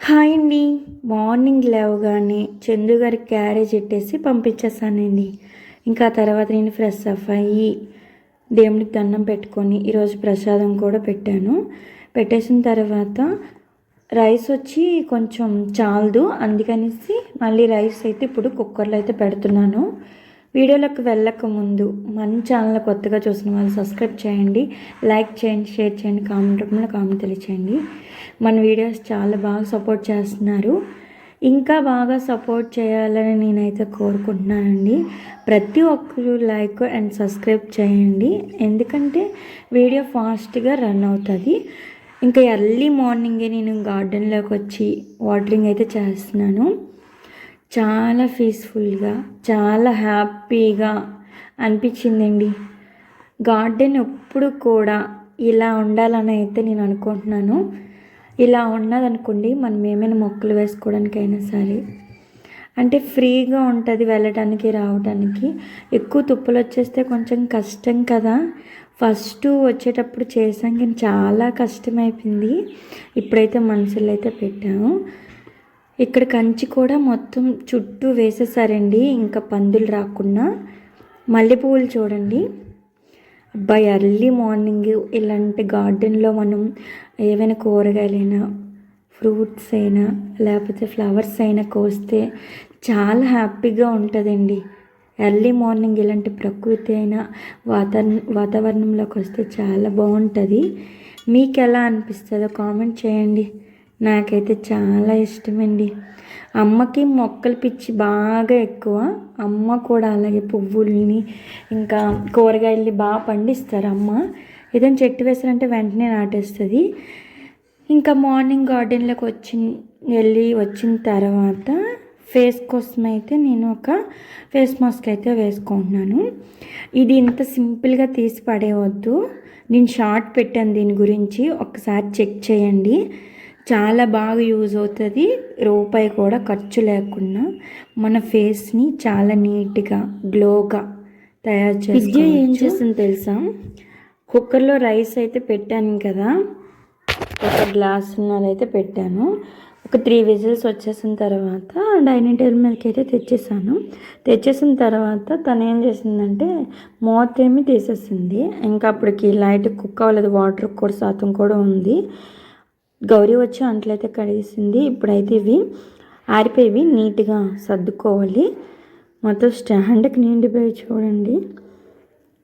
Hi అండి. Morning లేవగానే చందు గారికి క్యారేజ్ పెట్టేసి పంపించేసానండి ఇంకా తర్వాత నేను ఫ్రెష్ అప్ అయ్యి దేవునికి దండం పెట్టుకొని ఈరోజు ప్రసాదం కూడా పెట్టాను. పెట్టేసిన తర్వాత రైస్ వచ్చి కొంచెం చాలదు. అందుకనేసి మళ్ళీ రైస్ అయితే ఇప్పుడు కుక్కర్లో అయితే పెడుతున్నాను. వీడియోలోకి వెళ్ళక ముందు మన ఛానల్ కొత్తగా చూసిన వాళ్ళు సబ్స్క్రైబ్ చేయండి లైక్ చేయండి షేర్ చేయండి కామెంట్ రూపంలో కామెంట్ తెలియచేయండి. మన వీడియోస్ చాలా బాగా సపోర్ట్ చేస్తున్నారు. ఇంకా బాగా సపోర్ట్ చేయాలని నేనైతే కోరుకుంటున్నానండి. ప్రతి ఒక్కరు లైక్ అండ్ సబ్స్క్రైబ్ చేయండి. ఎందుకంటే వీడియో ఫాస్ట్గా రన్ అవుతుంది. ఇంకా ఎర్లీ మార్నింగే నేను గార్డెన్లోకి వచ్చి వాటరింగ్ అయితే చేస్తున్నాను. చాలా పీస్ఫుల్గా చాలా హ్యాపీగా అనిపించిందండి. గార్డెన్ ఎప్పుడు కూడా ఇలా ఉండాలని అయితే నేను అనుకుంటున్నాను. ఇలా ఉన్నదనుకోండి మనం ఏమైనా మొక్కలు వేసుకోవడానికైనా సరే. అంటే ఫ్రీగా ఉంటుంది వెళ్ళడానికి రావడానికి ఎక్కువ తుప్పులు వచ్చేస్తే కొంచెం కష్టం కదా. ఫస్ట్ వచ్చేటప్పుడు చేసాం కానీ చాలా కష్టమైపోయింది. ఇప్పుడైతే మనుషులు అయితే పెట్టాము. ఇక్కడ కంచి కూడా మొత్తం చుట్టూ వేసేసారండి ఇంకా పందులు రాకుండా మల్లెపూలు చూడండి. అబ్బాయి ఎర్లీ మార్నింగ్ ఇలాంటి గార్డెన్లో మనం ఏవైనా కూరగాయలైనా ఫ్రూట్స్ అయినా లేకపోతే ఫ్లవర్స్ అయినా కోస్తే చాలా హ్యాపీగా ఉంటుందండి. ఎర్లీ మార్నింగ్ ఇలాంటి ప్రకృతి అయినా వాతావరణ వాతావరణంలోకి వస్తే చాలా బాగుంటుంది. మీకు ఎలా అనిపిస్తుందో కామెంట్ చేయండి. నాకైతే చాలా ఇష్టమండి. అమ్మకి మొక్కలు పిచ్చి బాగా ఎక్కువ. అమ్మ కూడా అలాగే పువ్వుల్ని ఇంకా కూరగాయల్ని బాగా పండిస్తారు అమ్మ. ఏదైనా చెట్టు వేసారంటే వెంటనే నాటేస్తుంది. ఇంకా మార్నింగ్ గార్డెన్లోకి వచ్చి వెళ్ళి వచ్చిన తర్వాత ఫేస్ కోసం అయితే నేను ఒక ఫేస్ మాస్క్ అయితే వేసుకుంటున్నాను. ఇది ఇంత సింపుల్గా తీసి పడేయవద్దు నేను షార్ట్ పెట్టాను దీని గురించి. ఒకసారి చెక్ చేయండి. చాలా బాగా యూజ్ అవుతుంది. రూపాయి కూడా ఖర్చు లేకుండా మన ఫేస్ని చాలా నీట్గా గ్లోగా తయారు చేసి ఏం చేస్తుంది తెలుసా? కుక్కర్లో రైస్ అయితే పెట్టాను కదా. ఒక గ్లాస్ ఉన్నదైతే పెట్టాను. ఒక త్రీ విజిల్స్ వచ్చేసిన తర్వాత డైనింగ్ టేబుల్ మీదకి అయితే తెచ్చేసాను. తెచ్చేసిన తర్వాత తను ఏం చేసిందంటే మూత ఏమి తీసేసింది. ఇంకా అప్పటికి లైట్ కుక్ అవ్వలేదు. వాటర్ కూడా శాతం కూడా ఉంది. గౌరీ వచ్చి అంట్లయితే కడిగేసింది. ఇప్పుడైతే ఇవి ఆరిపోయి నీట్గా సర్దుకోవాలి. మొత్తం స్టాండ్కి నిండిపోయి చూడండి.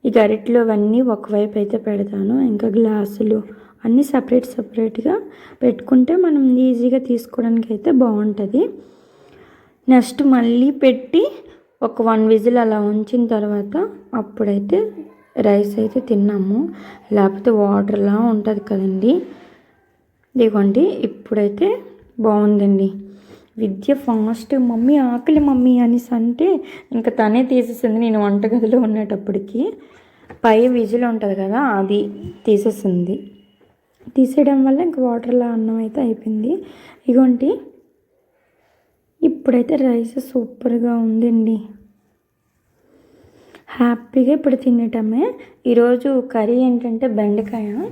ఈ గరిటెలు అవన్నీ ఒకవైపు అయితే పెడతాను. ఇంకా గ్లాసులు అన్నీ సపరేట్ సపరేట్గా పెట్టుకుంటే మనం ఈజీగా తీసుకోవడానికి అయితే బాగుంటుంది. నెక్స్ట్ మళ్ళీ పెట్టి ఒక వన్ విజిల్ అలా ఉంచిన తర్వాత అప్పుడైతే రైస్ అయితే తిన్నాము. లేకపోతే వాటర్లా ఉంటుంది కదండి. ఇదిగోండి ఇప్పుడైతే బాగుందండి. విద్య ఫాస్ట్. మమ్మీ ఆకలి మమ్మీ అనేసి అంటే ఇంకా తనే తీసేసింది. నేను వంటగదిలో ఉండేటప్పటికి పై విజిల్ ఉంటుంది కదా అది తీసేసింది. తీసేయడం వల్ల ఇంక వాటర్లో అన్నం అయితే అయిపోయింది. ఇగోంటి ఇప్పుడైతే రైస్ సూపర్గా ఉందండి. హ్యాపీగా ఇప్పుడు తినటమే. ఈరోజు కర్రీ ఏంటంటే బెండకాయ.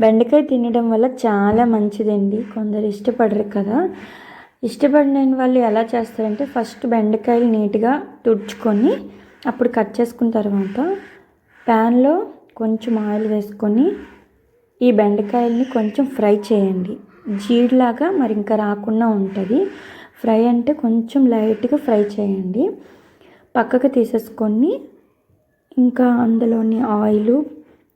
బెండకాయ తినడం వల్ల చాలా మంచిదండి. కొందరు ఇష్టపడరు కదా. ఇష్టపడిన వాళ్ళు ఎలా చేస్తారంటే ఫస్ట్ బెండకాయలు నీట్గా తుడుచుకొని అప్పుడు కట్ చేసుకున్న తర్వాత ప్యాన్లో కొంచెం ఆయిల్ వేసుకొని ఈ బెండకాయల్ని కొంచెం ఫ్రై చేయండి. జీడిలాగా మరి ఇంకా రాకుండా ఉంటుంది. ఫ్రై అంటే కొంచెం లైట్గా ఫ్రై చేయండి. పక్కకు తీసేసుకొని ఇంకా అందులోని ఆయిల్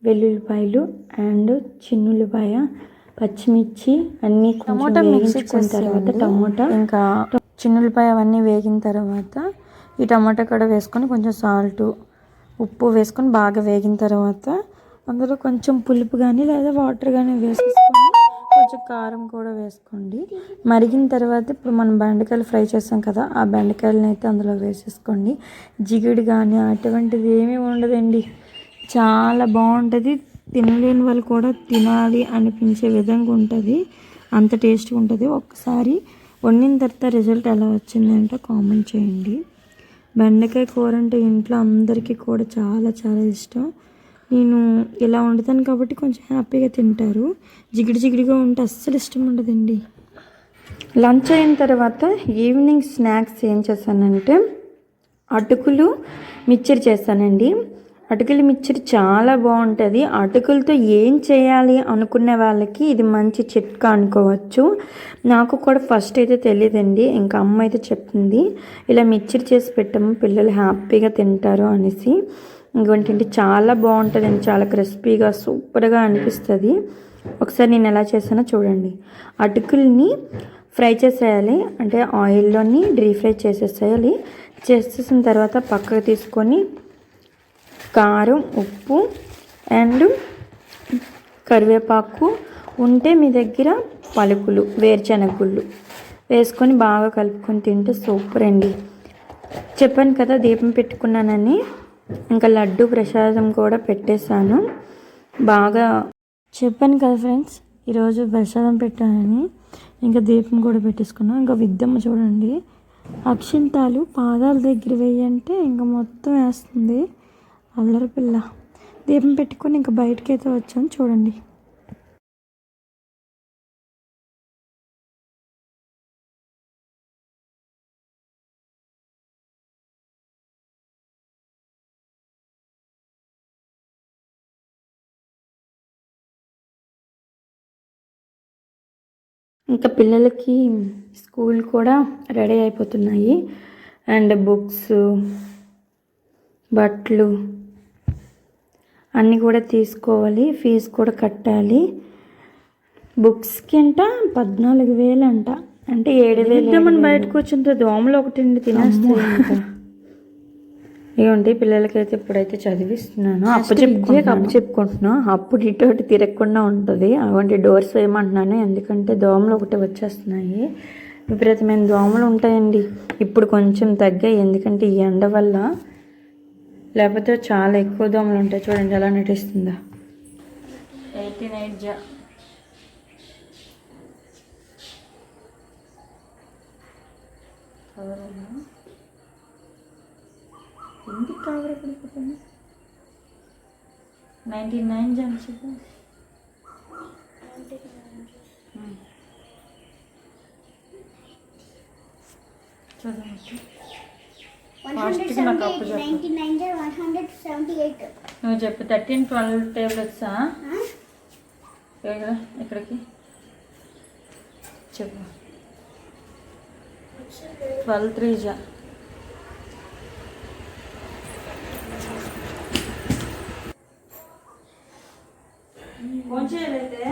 వెల్లుల్లిపాయలు అండ్ చిన్నుల్లిపాయ పచ్చిమిర్చి అన్నీ టమాటా వేయించుకున్న తర్వాత టమాటా ఇంకా చిన్నులపాయ అవన్నీ వేగిన తర్వాత ఈ టమాటా కూడా వేసుకొని కొంచెం సాల్ట్ ఉప్పు వేసుకొని బాగా వేగిన తర్వాత అందులో కొంచెం పులుపు కానీ లేదా వాటర్ కానీ వేసేసుకొని కొంచెం కారం కూడా వేసుకోండి. మరిగిన తర్వాత ఇప్పుడు మనం బెండకాయలు ఫ్రై చేస్తాం కదా ఆ బెండకాయలను అయితే అందులో వేసేసుకోండి. జిగిడి కానీ అటువంటిది ఏమీ ఉండదండి. చాలా బాగుంటుంది. తినలేని వాళ్ళు కూడా తినాలి అనిపించే విధంగా ఉంటుంది. అంత టేస్ట్గా ఉంటుంది. ఒక్కసారి వండిన తర్వాత రిజల్ట్ ఎలా వచ్చిందంటే కామెంట్ చేయండి. బెండకాయ కూర అంటే ఇంట్లో అందరికీ కూడా చాలా చాలా ఇష్టం. నేను ఇలా వండుతాను కాబట్టి కొంచెం హ్యాపీగా తింటారు. జిగిడి జిగిడిగా ఉంటే అస్సలు ఇష్టం ఉండదండి. లంచ్ అయిన తర్వాత ఈవినింగ్ స్నాక్స్ ఏం చేశానంటే అటుకులు మిక్చర్ చేస్తానండి అటుకులు మిక్చర్ చాలా బాగుంటుంది. అటుకులతో ఏం చేయాలి అనుకునే వాళ్ళకి ఇది మంచి చిట్కా అనుకోవచ్చు. నాకు కూడా ఫస్ట్ అయితే తెలియదండి ఇంకా అమ్మ అయితే చెప్తుంది. ఇలా మిక్చర్ చేసి పెట్టాము పిల్లలు హ్యాపీగా తింటారు అనేసి. ఇంకోటి చాలా బాగుంటుందండి చాలా క్రిస్పీగా సూపర్గా అనిపిస్తుంది. ఒకసారి నేను ఎలా చేసానో చూడండి. అటుకుల్ని ఫ్రై చేసేయాలి. అంటే ఆయిల్లోని డీప్ ఫ్రై చేసేసేయాలి. చేసేసిన తర్వాత పక్కకు తీసుకొని కారం ఉప్పు అండ్ కరివేపాకు ఉంటే మీ దగ్గర పలుకులు వేరుశనగుళ్ళు వేసుకొని బాగా కలుపుకొని తింటే సూపర్ అండి చెప్పాను కదా దీపం పెట్టుకున్నానని. ఇంకా లడ్డు ప్రసాదం కూడా పెట్టేశాను. బాగా చెప్పాను కదా ఫ్రెండ్స్ ఈరోజు ప్రసాదం పెట్టానని ఇంకా దీపం కూడా పెట్టేసుకున్నాం. ఇంకా విద్దమ్మ చూడండి అక్షింతాలు పాదాల దగ్గర వేయంటే ఇంకా మొత్తం వేస్తుంది. అల్లరి పిల్ల. దీపం పెట్టుకొని ఇంకా బయటకి అయితే వచ్చాను చూడండి. ఇంకా పిల్లలకి స్కూల్ కూడా రెడీ అయిపోతున్నాయి. అండ్ బుక్స్ బట్టలు అన్నీ కూడా తీసుకోవాలి. ఫీజు కూడా కట్టాలి. బుక్స్కి అంట పద్నాలుగు వేలు అంట అంటే ఏడు వేలు. మనం బయటకు వచ్చిన దోమలు ఒకటి తినేస్తాయి ఏమంటే పిల్లలకైతే ఇప్పుడైతే చదివిస్తున్నాను. అప్పు చెప్పుకుంటున్నాను. అప్పు చెప్పుకుంటున్నాను అప్పుడు ఇటు తిరగకుండా ఉంటుంది. అవంటి డోర్స్ వేయమంటున్నాను ఎందుకంటే దోమలు ఒకటి వచ్చేస్తున్నాయి. విపరీతమైన దోమలు ఉంటాయండి. ఇప్పుడు కొంచెం తగ్గాయి ఎందుకంటే ఈ ఎండ వల్ల. లేకపోతే చాలా ఎక్కువ దోమలు ఉంటాయి చూడండి ఎలా నటిస్తుందా. ఎయిటీ నైన్ జా ఎందుకు కవర్ పడిపోతుంది నైంటీ నైన్ జా చెప్పు చదవచ్చు ఫాస్ట్గా నాకు అప్పు చెప్పు. నువ్వు చెప్పు థర్టీన్ ట్వెల్వ్ టేబ్లెట్సా? ఇక్కడికి. చెప్పు. ట్వెల్వ్ త్రీ జా. ఫోన్ చేయలేదే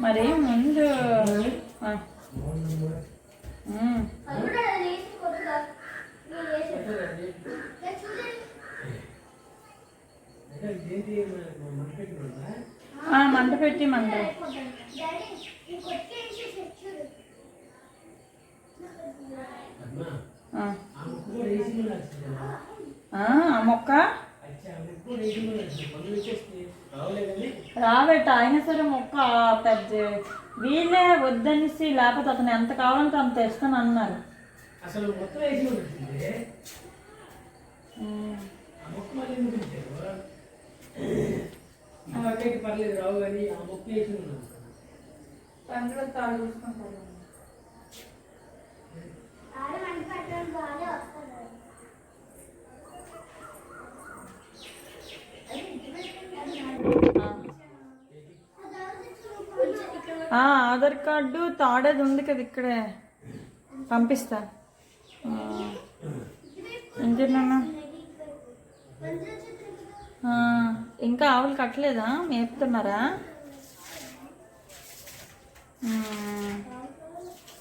మరి ముందు మంట పెట్టి మంట. ఆ. ఆ, మొక్క? రాబెట్ట అయినా సరే మొక్క పెద్ద వీళ్ళే వద్దనేసి లేకపోతే అతను ఎంత కావాలంటే అంత ఇస్తాను అన్నారు. అసలు మొత్తం పర్లేదు రావు కానీ ఆ మొక్క వేసి ఉన్నాను అందులో కార్డు తాడేది ఉంది కదా ఇక్కడే. పంపిస్తా. ఆ. ఇంకేనా ఇంకా ఆవులు కట్టలేదా? మేపుతున్నారా?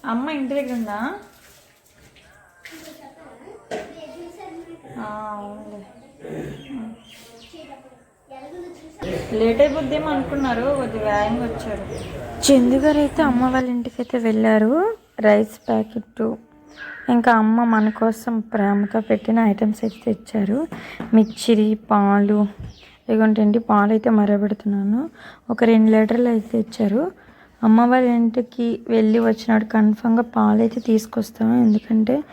అమ్మ ఇంటి దగ్గర ఉందా? అవునులే లేట్ అయిపోద్దేమో అనుకున్నారు కొద్ది వచ్చారు. చందు గారు అయితే అమ్మ వాళ్ళ ఇంటికి అయితే వెళ్ళారు రైస్ ప్యాకెట్ ఇంకా అమ్మ మన కోసం ప్రేమతో పెట్టిన ఐటమ్స్ అయితే తెచ్చారు. మిర్చిరి పాలు ఇదిగోంటండి పాలు అయితే మరబెడుతున్నాను. ఒక రెండు లీటర్లు అయితే తెచ్చారు. అమ్మ వాళ్ళ ఇంటికి వెళ్ళి వచ్చినాడు కన్ఫామ్గా పాలు అయితే తీసుకొస్తాము ఎందుకంటే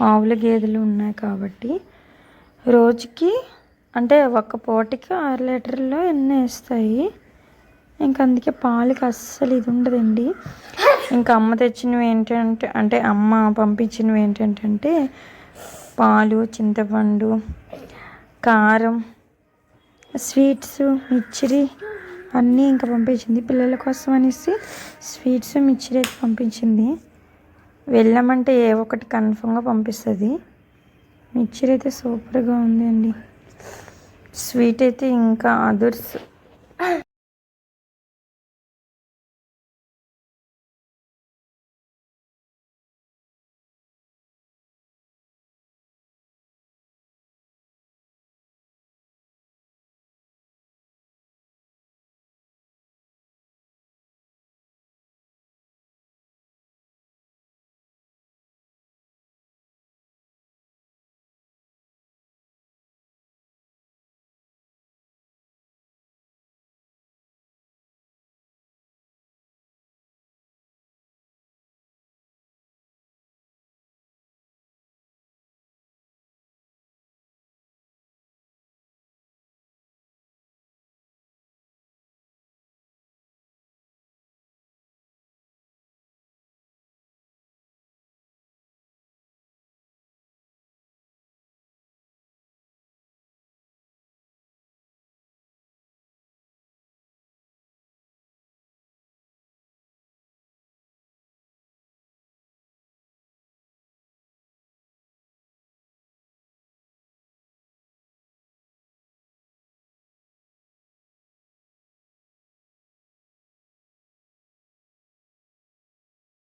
ఆవుల గేదెలు ఉన్నాయి కాబట్టి. రోజుకి అంటే ఒక పూటకి ఆరు లీటర్లో ఎన్ని వేస్తాయి? ఇంకా అందుకే పాలకి అస్సలు ఇది ఉండదండి. ఇంకా అమ్మ తెచ్చినవి ఏంటంటే అంటే అమ్మ పంపించినవి ఏంటంటే పాలు చింతపండు కారం స్వీట్స్ మిచ్చిరి అన్నీ ఇంకా పంపించింది. పిల్లల కోసం అనేసి స్వీట్స్ మిచ్చిరి అయితే పంపించింది. వెళ్ళామంటే ఏ ఒకటి కన్ఫర్మ్గా పంపిస్తుంది. మిక్చర్ అయితే సూపర్గా ఉంది అండి స్వీట్ అయితే ఇంకా అదర్స్